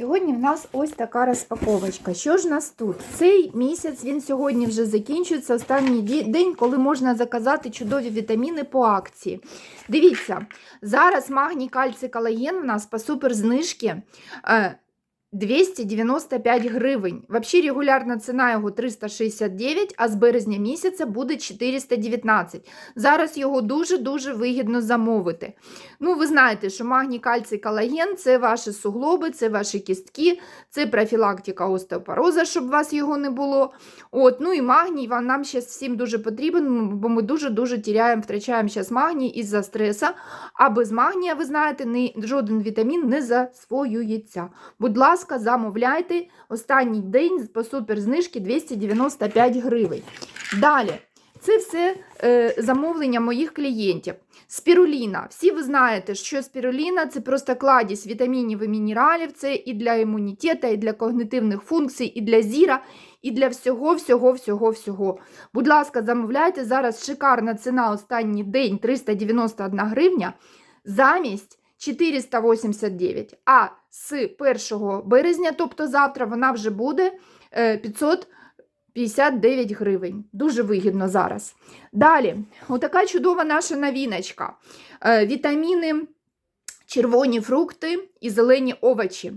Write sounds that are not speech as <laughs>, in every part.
Сьогодні в нас ось така розпаковочка. Що ж у нас тут? Цей місяць він сьогодні вже закінчується. Останній день, коли можна заказати чудові вітаміни по акції. Дивіться, зараз магній, кальцій, колаген у нас по суперзнижці е, 295 гривень. Взагалі регулярна ціна його 369, а з березня місяця буде 419. Зараз його дуже-дуже вигідно замовити. Ну, ви знаєте, що магній, кальцій, колаген це ваші суглоби, це ваші кістки, це профілактика остеопороза, щоб у вас його не було. От, ну і магній вам нам зараз всім дуже потрібен, бо ми дуже-дуже тіряємо, втрачаємо зараз магній із-за стресу. А без магнія, ви знаєте, жоден вітамін не засвоюється. Будь ласка, замовляйте. Останній день по суперзнижки 295 гривень. Далі. Це все е, замовлення моїх клієнтів. Спіруліна. Всі ви знаєте, що спіруліна це просто кладість вітамінів і мінералів. Це і для імунітету, і для когнитивних функцій, і для зіра, і для всього, всього, всього, всього. Будь ласка, замовляйте. Зараз шикарна ціна останній день 391 гривня замість 489. А з 1 березня, тобто завтра, вона вже буде е, 559 гривень. Дуже вигідно зараз. Далі, отака чудова наша новіночка. Е, Вітаміни, червоні фрукти і зелені овочі.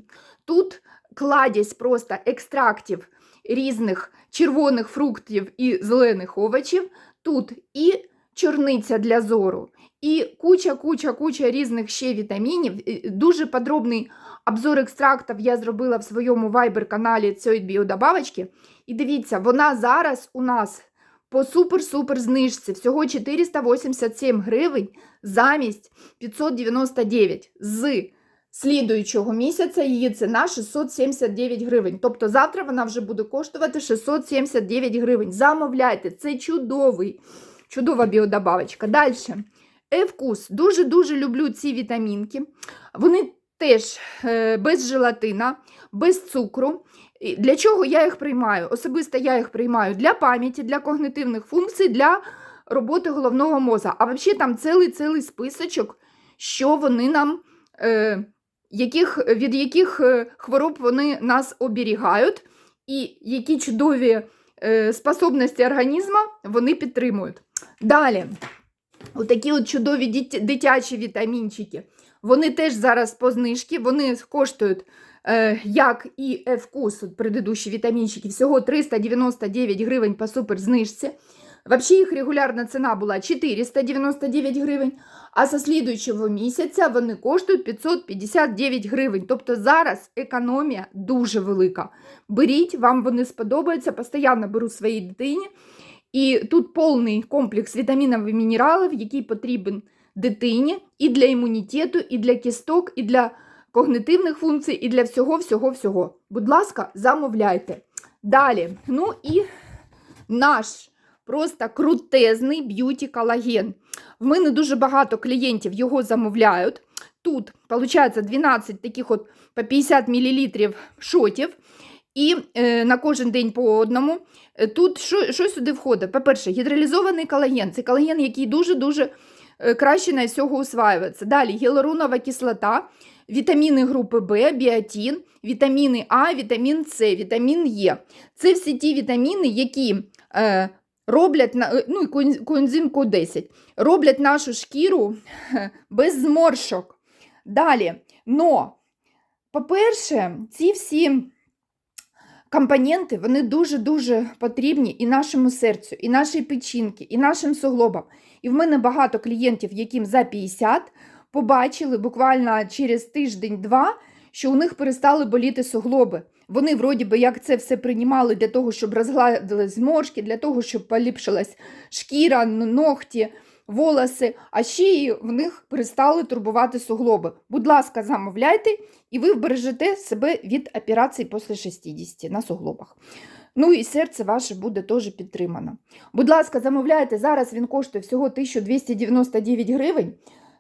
Тут кладість просто екстрактів різних червоних фруктів і зелених овочів. Тут і чорниця для зору, і куча, куча, куча різних ще вітамінів. Дуже подробний обзор екстрактів я зробила в своєму вайбер-каналі цієї біодобавочки. І дивіться, вона зараз у нас по супер-супер знижці. Всього 487 гривень замість 599. З слідуючого місяця її ціна 679 гривень. Тобто завтра вона вже буде коштувати 679 гривень. Замовляйте, це чудовий, чудова біодобавочка. Далі. Е-вкус. Дуже-дуже люблю ці вітамінки. Вони теж е, без желатина, без цукру. Для чого я їх приймаю? Особисто я їх приймаю для пам'яті, для когнитивних функцій, для роботи головного мозга. А взагалі там цілий-цілий списочок, що вони нам, е, яких, від яких е, хвороб вони нас оберігають, і які чудові способності організму вони підтримують. Далі, отакі от чудові дитячі вітамінчики. Вони теж зараз по знижці, вони коштують е, як і F-вкус, предыдущі вітамінчики, всього 399 гривень по суперзнижці. Взагалі їх регулярна ціна була 499 гривень, а со слідуючого місяця вони коштують 559 гривень. Тобто зараз економія дуже велика. Беріть, вам вони сподобаються, постійно беру своїй дитині. І тут повний комплекс вітамінів і мінералів, який потрібен дитині і для імунітету, і для кісток, і для когнитивних функцій, і для всього, всього, всього. Будь ласка, замовляйте. Далі, ну і наш просто крутезний б'юті колаген. В мене дуже багато клієнтів його замовляють. Тут, виходить, 12 таких от по 50 мл шотів. І е, на кожен день по одному. Е, Тут що, що сюди входить? По-перше, гідролізований колаген. Це колаген, який дуже-дуже е, краще на всього усваюється. Далі гіалуронова кислота, вітаміни групи В, біотин, вітаміни А, вітамін С, вітамін Е. Це всі ті вітаміни, які е, роблять, е, ну коензим Q10, роблять нашу шкіру <laughs> без зморшок. Далі, но, по-перше, ці всі компоненти вони дуже-дуже потрібні і нашому серцю, і нашій печінці, і нашим суглобам. І в мене багато клієнтів, яким за 50, побачили буквально через тиждень-два, що у них перестали боліти суглоби. Вони, вроді би, як це все приймали для того, щоб розгладились зморшки, для того, щоб поліпшилась шкіра, ногті, волоси, а ще й в них перестали турбувати суглоби. Будь ласка, замовляйте, і ви вбережете себе від операцій після 60 на суглобах. Ну і серце ваше буде теж підтримано. Будь ласка, замовляйте. Зараз він коштує всього 1299 гривень.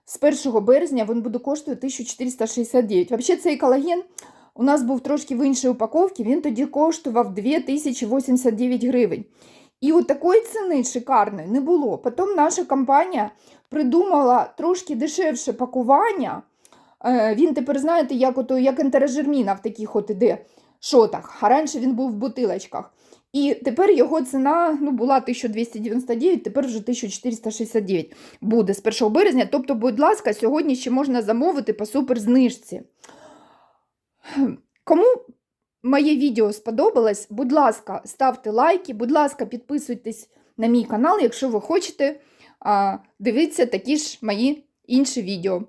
З 1 березня він буде коштувати 1469. Взагалі, цей колаген у нас був трошки в іншій упаковці, він тоді коштував 2089 гривень. І от такої ціни шикарної не було. Потім наша компанія придумала трошки дешевше пакування. Е, Він тепер, знаєте, як, ото, як ентерожерміна в таких от іде шотах. А раніше він був в бутилочках. І тепер його ціна ну, була 1299, тепер вже 1469 буде з 1 березня. Тобто, будь ласка, сьогодні ще можна замовити по суперзнижці. Кому моє відео сподобалось, будь ласка, ставте лайки, будь ласка, підписуйтесь на мій канал, якщо ви хочете дивитися такі ж мої інші відео.